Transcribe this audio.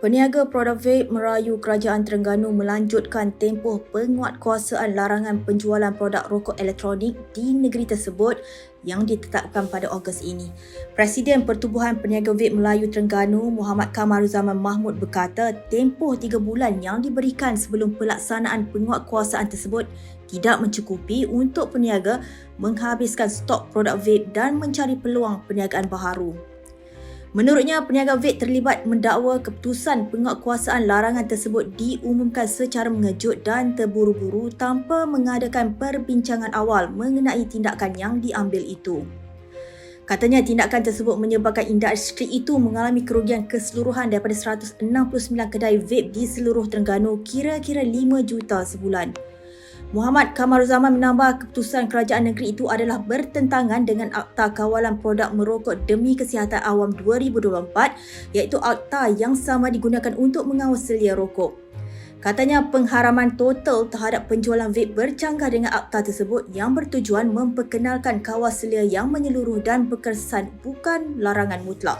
Peniaga produk vape merayu Kerajaan Terengganu melanjutkan tempoh penguatkuasaan larangan penjualan produk rokok elektronik di negeri tersebut yang ditetapkan pada Ogos ini. Presiden Pertubuhan Peniaga Vape Melayu Terengganu Muhammad Kamaruzaman Mahmud berkata tempoh tiga bulan yang diberikan sebelum pelaksanaan penguatkuasaan tersebut tidak mencukupi untuk peniaga menghabiskan stok produk vape dan mencari peluang perniagaan baharu. Menurutnya, peniaga vape terlibat mendakwa keputusan penguatkuasaan larangan tersebut diumumkan secara mengejut dan terburu-buru tanpa mengadakan perbincangan awal mengenai tindakan yang diambil itu. Katanya tindakan tersebut menyebabkan industri itu mengalami kerugian keseluruhan daripada 169 kedai vape di seluruh Terengganu kira-kira 5 juta sebulan. Muhammad Kamaruzaman menambah keputusan kerajaan negeri itu adalah bertentangan dengan Akta Kawalan Produk Merokok Demi Kesihatan Awam 2024 iaitu akta yang sama digunakan untuk mengawal selia rokok. Katanya pengharaman total terhadap penjualan vape bercanggah dengan akta tersebut yang bertujuan memperkenalkan kawal selia yang menyeluruh dan berkesan bukan larangan mutlak.